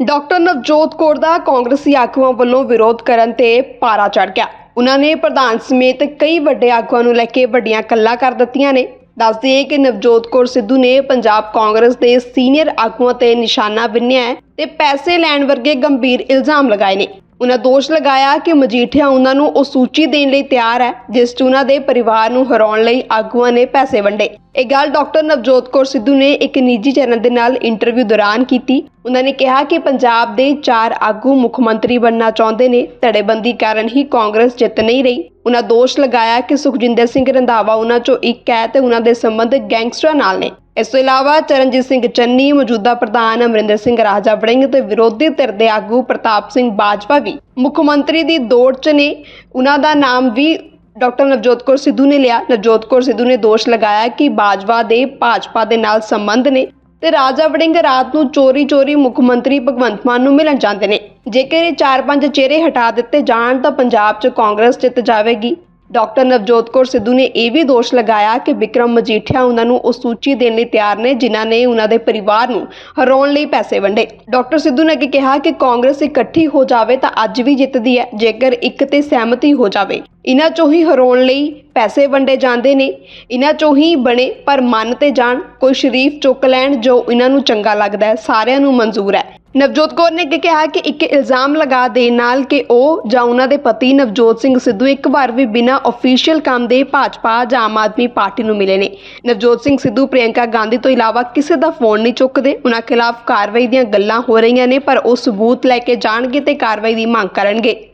Doctor Navjot Kaur ਦਾ ਕਾਂਗਰਸੀ ਆਗੂਆਂ ਵੱਲੋਂ ਵਿਰੋਧ ਕਰਨ ਤੇ ਪਾਰਾ ਚੜ ਗਿਆ। ਉਹਨਾਂ ਨੇ ਪ੍ਰਧਾਨ ਸਮੇਤ ਕਈ ਵੱਡੇ ਆਗੂਆਂ ਨੂੰ ਲੈ ਕੇ ਵੱਡੀਆਂ ਕੱਲਾਂ ਕਰ ਦਿੱਤੀਆਂ ਨੇ। ਦੱਸਦੇ ਹੈ ਕਿ ਨਵਜੋਤ ਕੌਰ ਸਿੱਧੂ ਨੇ ਪੰਜਾਬ ਕਾਂਗਰਸ ਦੇ ਸੀਨੀਅਰ ਆਗੂਆਂ ਤੇ ਨਿਸ਼ਾਨਾ ਬਿੰਨਿਆ ਹੈ ਤੇ ਪੈਸੇ ਲੈਣ ਵਰਗੇ ਗੰਭੀਰ ਇਲਜ਼ਾਮ ਲਗਾਏ ਨੇ। ਉਹਨਾਂ ਦੋਸ਼ ਲਗਾਇਆ ਕਿ ਮਜੀਠੀਆ ਉਹਨਾਂ ਨੂੰ ਉਹ ਸੂਚੀ ਦੇਣ ਲਈ ਤਿਆਰ ਹੈ, ਜਿਸ 'ਚ ਉਹਨਾਂ ਦੇ ਪਰਿਵਾਰ ਨੂੰ ਹਰਾਉਣ ਲਈ ਆਗੂਆਂ ਨੇ ਪੈਸੇ ਵੰਡੇ। ਇਹ ਗੱਲ ਡਾਕਟਰ ਨਵਜੋਤ ਕੌਰ ਸਿੱਧੂ ਨੇ ਇੱਕ ਨਿੱਜੀ ਚੈਨਲ ਦੇ ਨਾਲ ਇੰਟਰਵਿਊ ਦੌਰਾਨ ਕੀਤੀ। ਉਹਨਾਂ ਨੇ ਕਿਹਾ ਕਿ ਪੰਜਾਬ ਦੇ ਚਾਰ ਆਗੂ ਮੁੱਖ ਮੰਤਰੀ ਬਣਨਾ ਚਾਹੁੰਦੇ ਨੇ। ਧੜੇਬੰਦੀ ਕਾਰਨ ਹੀ ਕਾਂਗਰਸ ਜਿੱਤ ਨਹੀਂ ਰਹੀ। ਉਹਨਾਂ ਦੋਸ਼ ਲਗਾਇਆ ਕਿ ਸੁਖਜਿੰਦਰ ਸਿੰਘ ਰੰਧਾਵਾ ਉਹਨਾਂ ਚੋਂ ਇੱਕ ਹੈ ਤੇ ਉਹਨਾਂ ਦੇ ਸੰਬੰਧ ਗੈਂਗਸਟਰਾਂ ਨਾਲ ਨੇ। ਇਸ ਤੋਂ ਇਲਾਵਾ ਚਰਨਜੀਤ ਸਿੰਘ ਚੰਨੀ, ਮੌਜੂਦਾ ਪ੍ਰਧਾਨ ਅਮਰਿੰਦਰ ਸਿੰਘ, ਰਾਜਾ ਵੜਿੰਗ ਤੇ ਵਿਰੋਧੀ ਧਿਰ ਦੇ ਆਗੂ ਪ੍ਰਤਾਪ ਸਿੰਘ ਬਾਜਵਾ ਵੀ ਮੁੱਖ ਮੰਤਰੀ ਦੀ ਦੌੜ 'ਚ ਨੇ। ਉਹਨਾਂ ਦਾ ਨਾਮ ਵੀ ਡਾਕਟਰ ਨਵਜੋਤ ਕੌਰ ਸਿੱਧੂ ਨੇ ਲਿਆ। ਨਵਜੋਤ ਕੌਰ ਸਿੱਧੂ ਨੇ ਦੋਸ਼ ਲਗਾਇਆ ਕਿ ਬਾਜਵਾ ਦੇ ਭਾਜਪਾ ਦੇ ਨਾਲ ਸੰਬੰਧ ਨੇ ਤੇ ਰਾਜਾ ਵੜਿੰਗ ਰਾਤ ਨੂੰ ਚੋਰੀ-ਚੋਰੀ ਮੁੱਖ ਮੰਤਰੀ ਭਗਵੰਤ ਮਾਨ ਨੂੰ ਮਿਲਣ ਜਾਂਦੇ ਨੇ। ਜੇਕਰ ਇਹ ਚਾਰ ਪੰਜ ਚਿਹਰੇ ਹਟਾ ਦਿੱਤੇ ਜਾਣ ਤਾਂ ਪੰਜਾਬ 'ਚ ਕਾਂਗਰਸ ਜਿੱਤ ਜਾਵੇਗੀ। ਡਾਕਟਰ ਨਵਜੋਤ ਕੌਰ ਸਿੱਧੂ ਨੇ ਇਹ ਵੀ ਦੋਸ਼ ਲਗਾਇਆ ਕਿ ਵਿਕਰਮ ਮਜੀਠੀਆ ਉਹਨਾਂ ਨੂੰ ਉਹ ਸੂਚੀ ਦੇਣ ਲਈ ਤਿਆਰ ਨੇ, ਜਿਨ੍ਹਾਂ ਨੇ ਉਹਨਾਂ ਦੇ ਪਰਿਵਾਰ ਨੂੰ ਹਰਾਉਣ ਲਈ ਪੈਸੇ ਵੰਡੇ। ਡਾਕਟਰ ਸਿੱਧੂ ਨੇ ਅੱਗੇ ਕਿਹਾ ਕਿ ਕਾਂਗਰਸ ਇਕੱਠੀ ਹੋ ਜਾਵੇ ਤਾਂ ਅੱਜ ਵੀ ਜਿੱਤਦੀ ਹੈ, ਜੇਕਰ ਇੱਕ ਤੇ ਸਹਿਮਤੀ ਹੋ ਜਾਵੇ। ਇਹਨਾਂ ਚੋਂ ਹੀ ਹਰਾਉਣ ਲਈ ਪੈਸੇ ਵੰਡੇ ਜਾਂਦੇ ਨੇ। ਇਹਨਾਂ ਚੋਂ ਹੀ ਬਣੇ ਪਰ ਮੰਨ ਤੇ ਜਾਣ, ਕੋਈ ਸ਼ਰੀਫ ਚੁੱਕ ਲੈਣ ਜੋ ਇਹਨਾਂ ਨੂੰ ਚੰਗਾ ਲੱਗਦਾ ਹੈ, ਸਾਰਿਆਂ ਨੂੰ ਮਨਜ਼ੂਰ ਹੈ। ਨਵਜੋਤ ਕੌਰ ਨੇ ਅੱਗੇ ਕਿਹਾ ਕਿ ਇੱਕ ਇਲਜ਼ਾਮ ਲਗਾ ਦੇਣ ਨਾਲ ਕਿ ਉਹ ਜਾਂ ਉਹਨਾਂ ਦੇ ਪਤੀ ਨਵਜੋਤ ਸਿੰਘ ਸਿੱਧੂ ਇੱਕ ਵਾਰ ਵੀ ਬਿਨਾਂ ਅਫੀਸ਼ੀਅਲ ਕੰਮ ਦੇ ਭਾਜਪਾ ਜਾਂ ਆਮ ਆਦਮੀ ਪਾਰਟੀ ਨੂੰ ਮਿਲੇ ਨੇ। ਨਵਜੋਤ ਸਿੰਘ ਸਿੱਧੂ, ਪ੍ਰਿਯੰਕਾ ਗਾਂਧੀ ਤੋਂ ਇਲਾਵਾ ਕਿਸੇ ਦਾ ਫੋਨ ਨਹੀਂ ਚੁੱਕਦੇ। ਉਹਨਾਂ ਖਿਲਾਫ ਕਾਰਵਾਈ ਦੀਆਂ ਗੱਲਾਂ ਹੋ ਰਹੀਆਂ ਨੇ, ਪਰ ਉਹ ਸਬੂਤ ਲੈ ਕੇ ਜਾਣਗੇ ਤੇ ਕਾਰਵਾਈ ਦੀ ਮੰਗ ਕਰਨਗੇ।